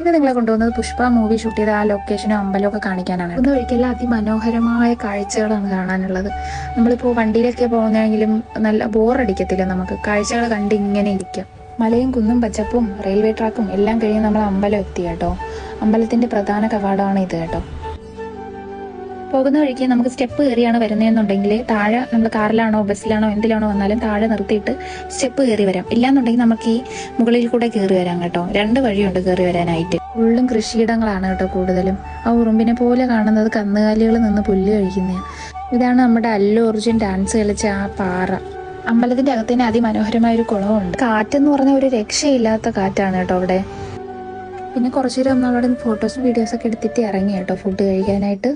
ഇത് നിങ്ങളെ കൊണ്ടുവന്നത് പുഷ്പ മൂവി ഷൂട്ട് ചെയ്ത ആ ലൊക്കേഷനും അമ്പലവും ഒക്കെ കാണിക്കാനാണ്. ഒന്ന് ഒഴിക്കെല്ലാം അതിമനോഹരമായ കാഴ്ചകളാണ് കാണാനുള്ളത്. നമ്മളിപ്പോൾ വണ്ടിയിലൊക്കെ പോകുന്നതെങ്കിലും നല്ല ബോറടിക്കത്തില്ല നമുക്ക്. കാഴ്ചകൾ കണ്ട് ഇങ്ങനെ ഇരിക്കാം. മലയും കുന്നും പച്ചപ്പും റെയിൽവേ ട്രാക്കും എല്ലാം കഴിഞ്ഞ് നമ്മൾ അമ്പലം എത്തി കേട്ടോ. അമ്പലത്തിന്റെ പ്രധാന കവാടമാണ് ഇത് കേട്ടോ. പോകുന്ന വഴിക്ക് നമുക്ക് സ്റ്റെപ്പ് കയറിയാണ് വരുന്നതെന്നുണ്ടെങ്കിൽ താഴെ നമ്മൾ കാറിലാണോ ബസ്സിലാണോ എന്തിലാണോ വന്നാലും താഴെ നിർത്തിയിട്ട് സ്റ്റെപ്പ് കയറി വരാം. ഇല്ലാന്നുണ്ടെങ്കിൽ നമുക്ക് ഈ മുകളിൽ കൂടെ കയറി വരാം കേട്ടോ. രണ്ട് വഴിയുണ്ട് കയറി വരാനായിട്ട്. ഫുള്ളും കൃഷിയിടങ്ങളാണ് കേട്ടോ കൂടുതലും. ആ ഉറുമ്പിനെ പോലെ കാണുന്നത് കന്നുകാലികൾ നിന്ന് പുല്ല് കഴിക്കുന്നതാണ് ഇതാണ് നമ്മുടെ അല്ലു ഒറിജിൻ ഡാൻസ് കളിച്ച ആ പാറ. അമ്പലത്തിന്റെ അകത്ത് തന്നെ അതിമനോഹരമായ ഒരു കുളമുണ്ട് കാറ്റെന്ന് പറഞ്ഞ ഒരു രക്ഷയില്ലാത്ത കാറ്റാണ് കേട്ടോ അവിടെ. പിന്നെ കുറച്ചു നേരം നമ്മളവിടെ ഫോട്ടോസും വീഡിയോസും ഒക്കെ എടുത്തിട്ട് ഇറങ്ങി കേട്ടോ ഫുഡ് കഴിക്കാനായിട്ട്.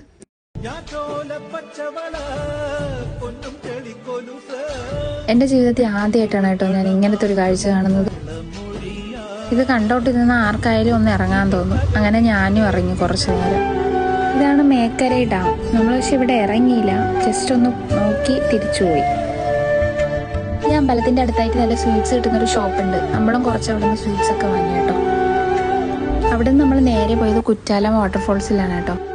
എന്റെ ജീവിതത്തിൽ ആദ്യമായിട്ടാണ് കേട്ടോ ഞാൻ ഇങ്ങനത്തെ ഒരു കാഴ്ച കാണുന്നത്. ഇത് കണ്ടോട്ടിരുന്ന ആർക്കായാലും ഒന്ന് ഇറങ്ങാൻ തോന്നും. അങ്ങനെ ഞാനും ഇറങ്ങി കുറച്ചു നേരം. ഇതാണ് മേക്കര ഡാം. നമ്മൾ പക്ഷെ ഇവിടെ ഇറങ്ങിയില്ല. ജസ്റ്റ് ഒന്ന് നോക്കി തിരിച്ചുപോയി ഈ അമ്പലത്തിന്റെ അടുത്തായിട്ട് നല്ല സ്വീറ്റ്സ് കിട്ടുന്ന ഒരു ഷോപ്പ് ഉണ്ട് നമ്മളും കുറച്ച് അവിടെ നിന്ന് സ്വീറ്റ്സ് ഒക്കെ വാങ്ങി കേട്ടോ. അവിടെ നിന്ന് നമ്മൾ നേരെ പോയത് കുറ്റാലം വാട്ടർഫോൾസിലാണ് കേട്ടോ.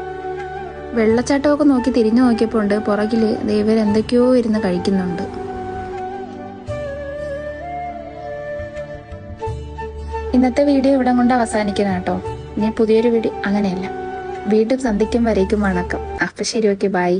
വെള്ളച്ചാട്ടമൊക്കെ നോക്കി തിരിഞ്ഞു നോക്കിയപ്പോൾ ഉണ്ട് പുറകിൽ ദൈവരെന്തൊക്കെയോ ഇരുന്ന് കഴിക്കുന്നുണ്ട്. ഇന്നത്തെ വീഡിയോ ഇവിടെ കൊണ്ട് അവസാനിക്കണം കേട്ടോ. ഇനി പുതിയൊരു വീഡിയോ അങ്ങനെയല്ല. വീണ്ടും സന്ധിക്കും വരേക്കും വണക്കം. അപ്പൊ ശരി ഓക്കെ ബൈ.